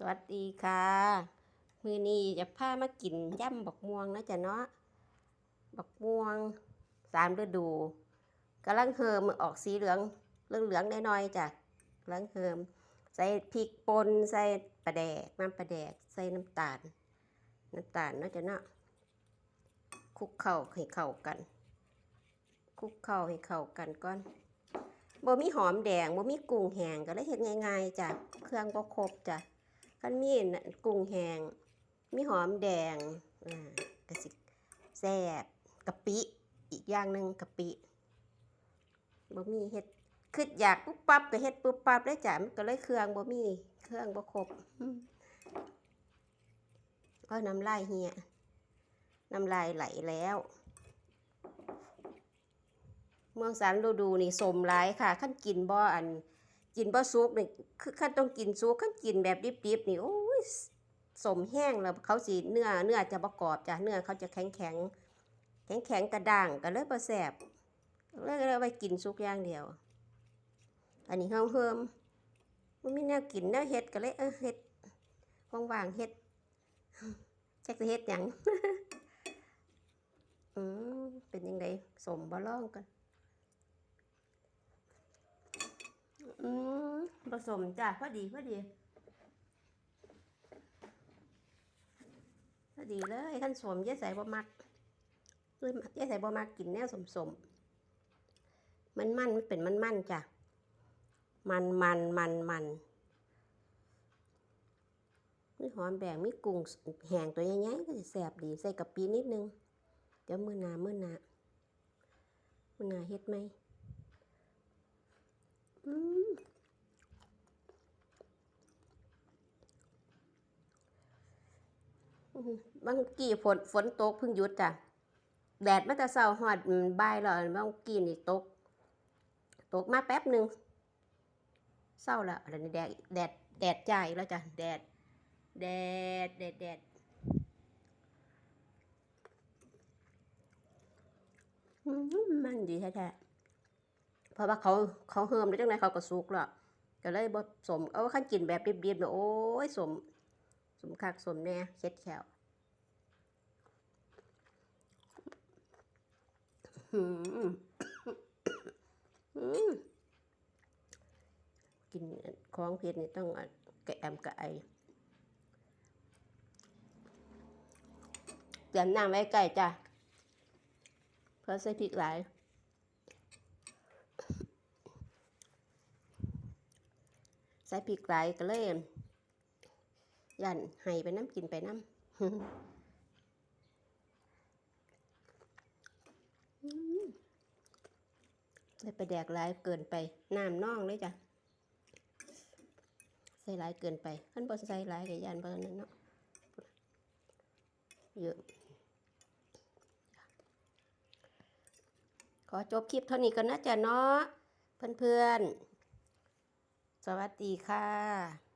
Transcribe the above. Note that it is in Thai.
สวัสดีค่ะ มือนี้จะพามากินย่ำบักม่วงนะจ๊ะเนาะบักม่วงสามฤดูกำลังเฮิมออกสีเหลืองเหลืองเหลืองๆน้อยๆจ้ะกำลังเฮิมใส่พริกป่นใส่ปลาแดกน้ำปลาแดกใส่น้ำตาล น้ำตาลนะจ๊ะเนาะคลุกเข้าให้เข้ากันคลุกเข้าให้เข้ากันก่อนบ่มีหอมแดงบ่มีกุ้งแห้งก็เลยเฮ็ดง่ายๆจ้ะเครื่องบ่ครบจ้ะันมีกุ้งแห้งมีหอมแดงอ่ากระสิแซ่บกะปิอีกอย่างหนึ่งกะปิบ่มีเฮ็ดคืออยากปุ๊บปั๊บก็เฮ็ดปุ๊บปั๊บได้จ้ะมันก็เลยเครื่องบ่มีเครื่องบ่ครบก็น้ำลายเฮียน้ำลายไหลแล้ว เมืองสันฤดูนี่สมหลายค่ะ ขั้นกินบ่อัน กินบ่สุกนี่คือขั้นต้องกินสุกขั้นกินแบบดิบๆนี่โอ้ยสมแห้งแล้วเขาสิเนื้อเนื้อจะประกอบจ้ะเนื้อเขาจะแข็งแข็งแข็งแข็งกระด้างก็เลยบ่แซบเลยเลยเอาไปกินสุกอย่างเดียว อันนี้เฮิมเฮิมมันมีแนวกินแนวเฮ็ดก็เลยเออเฮ็ดว่างๆเฮ็ดจักสิเฮ็ดหยังอืมเป็นยังไงสมบ่ลองกัน อืมผสมจ้ะพอดีพอดีพอดีเลยขั้นสมยายใส่บ่มักเลยยายใส่บ่มักกินแนวสมสมมันมันมันเป็นมันมันจ้ะมันมันมันมันมีหอมแบงมีกุ้งแห้งตัวใหญ่ๆก็จะแซ่บดีใส่กะปินิดนึง เดี๋ยวมื้อหน้ามื้อหน้ามื้อหน้าเฮ็ดไหม บางกี่ฝนฝนตกเพิ่งหยุดจ้ะ แดดมาแต่เช้าฮอดบ่ายแล้วบางกี่นี่ตก ตกมาแป๊บหนึ่งเศร้าแล้วอะไรนี่แดดแดดแดดจ่ายแล้วจ้ะ แดด แดด แดดแดดมันดีแท้ๆ เพราะว่าเขาเขาเฮิมได้จังไดเขาก็สุกแล้วก็เลยบ่สมเอาขั้นกินแบบดิบๆเนาะโอ้ยสม สมคักสมแน่เช็ดแขวกินของเผ็ดนี่ต้องกระแอมกระไอเตรียมน้ำไว้ใกล้จ้ะ เพื่อใส่พริกหลาย ใส่พริกหลายก็เลยยันให้ไปน้ำกินไปน้ำเลยไปแดกหลายเกินไปน้ำน่องเลยจ้ะใส่หลายเกินไปขั้นบอใส่หลายกับยันเบอร์นั้นเนาะเยอะขอจบคลิปเท่านี้กันนะจ๊ะเนาะเพื่อนๆ สวัสดีค่ะ